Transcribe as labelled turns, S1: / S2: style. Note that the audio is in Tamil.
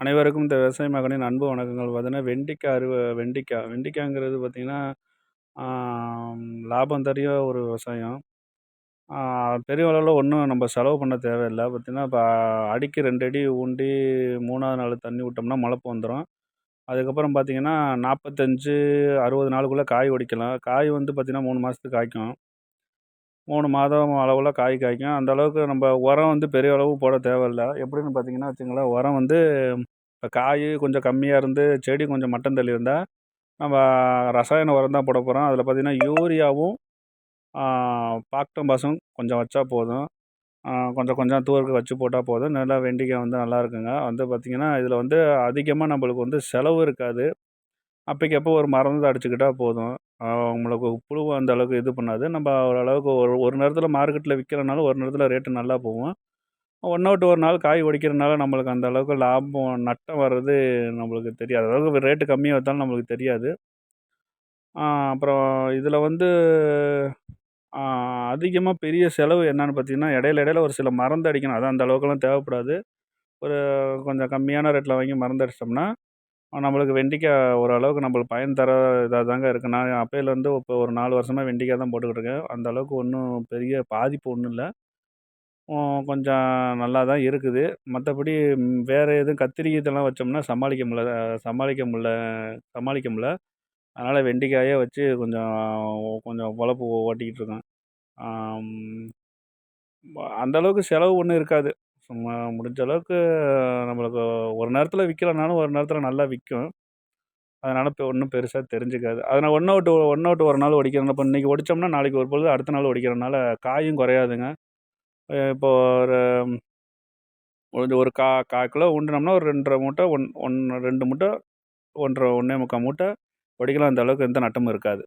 S1: அனைவருக்கும் இந்த விவசாய மகனின் அன்பு வணக்கங்கள். பார்த்தீங்கன்னா வெண்டிக்காய் அறுவ வெண்டிக்காய் வெண்டிக்காய்ங்கிறது பார்த்திங்கன்னா லாபம் தர ஒரு விவசாயம். பெரிய அளவில் ஒன்றும் நம்ம செலவு பண்ண தேவையில்லை. பார்த்திங்கன்னா இப்போ அடிக்கு ரெண்டு அடி ஊண்டி மூணாவது நாள் தண்ணி விட்டோம்னா மழைப்பு வந்துடும் அதுக்கப்புறம் பார்த்திங்கன்னா நாற்பத்தஞ்சு அறுபது நாளுக்குள்ளே காய் ஒடிக்கலாம். காய் வந்து பார்த்திங்கன்னா மூணு மாதத்துக்கு காய்க்கும். மூணு மாதம் அளவில் காய் காய்க்கும். அந்த அளவுக்கு நம்ம உரம் வந்து பெரிய அளவு போட தேவையில்ல. எப்படின்னு பார்த்தீங்கன்னா வச்சுங்களேன் உரம் வந்து இப்போ காய் கொஞ்சம் கம்மியாக இருந்து செடி கொஞ்சம் மட்டம் தள்ளி இருந்தால் நம்ம ரசாயன உரம் தான் போட போகிறோம் அதில் பார்த்தீங்கன்னா யூரியாவும் பாக்டம் பாசும் கொஞ்சம் வச்சா போதும். கொஞ்சம் கொஞ்சம் தூருக்கு வச்சு போட்டால் போதும். நல்லா வெண்டிக்காய் வந்து நல்லா இருக்குங்க. வந்து பார்த்திங்கன்னா இதில் வந்து அதிகமாக நம்மளுக்கு வந்து செலவு இருக்காது. அப்போக்கப்போ ஒரு மருந்து அடிச்சுக்கிட்டால் போதும். அவங்களுக்கு புழுவும் அந்த அளவுக்கு இது பண்ணாது. நம்ம ஓரளவுக்கு ஒரு ஒரு நேரத்தில் மார்க்கெட்டில் விற்கிறனாலும் ஒரு நேரத்தில் ரேட்டு நல்லா போகும். ஒன் அவுட் ஒரு நாள் காய் உடைக்கிறனால நம்மளுக்கு அந்த அளவுக்கு லாபம் நட்டம் வர்றது நம்மளுக்கு தெரியாது. அளவுக்கு ரேட்டு கம்மியாக வைத்தாலும் நம்மளுக்கு தெரியாது. அப்புறம் இதில் வந்து அதிகமாக பெரிய செலவு என்னென்னு பார்த்தீங்கன்னா இடையில இடையில ஒரு சில மருந்து அடிக்கணும். அது அந்த அளவுக்குலாம் தேவைப்படாது. ஒரு கொஞ்சம் கம்மியான ரேட்டில் வாங்கி மருந்து அடிச்சிட்டோம்னா நம்மளுக்கு வெண்டிக்காய் ஓரளவுக்கு நம்மளுக்கு பயன் தர இதாக தாங்க இருக்குது நான் அப்போயிலேருந்து இப்போ ஒரு நாலு வருஷமாக வெண்டிக்காய் தான் போட்டுக்கிட்டு இருக்கேன். அந்த அளவுக்கு ஒன்றும் பெரிய பாதிப்பு ஒன்றும் இல்லை. கொஞ்சம் நல்லா தான் இருக்குது. மற்றபடி வேறு எதுவும் கத்திரி இதெல்லாம் வச்சோம்னா சமாளிக்க முடில சமாளிக்க முடில சமாளிக்க முடில அதனால் வெண்டைக்காயே வச்சு கொஞ்சம் கொஞ்சம் பொழப்பு ஓட்டிக்கிட்டு இருக்கோம் அந்த அளவுக்கு செலவு ஒன்றும் இருக்காது. சும்மா முடிஞ்ச அளவுக்கு நம்மளுக்கு ஒரு நேரத்தில் விற்கலனாலும் ஒரு நேரத்தில் நல்லா விற்கும் அதனால் இப்போ ஒன்றும் பெருசாக தெரிஞ்சுக்காது. அதை நான் ஒன்றை ஒன் அவுட் ஒரு நாள் ஒடிக்கிறேன் இப்போ இன்றைக்கி ஒடித்தோம்னா நாளைக்கு ஒரு பொழுது அடுத்த நாள் ஒடிக்கிறனால காயும் குறையாதுங்க. இப்போ ஒரு ஒரு ஒரு கா கால் கிலோ ஊண்டினோம்னா ஒரு ரெண்டரை மூட்டை ஒன் ஒன் ரெண்டு மூட்டை ஒன்றரை ஒன்றே முக்கால் மூட்டை ஒடிக்கலாம் அந்த அளவுக்கு எந்த நட்டமும் இருக்காது.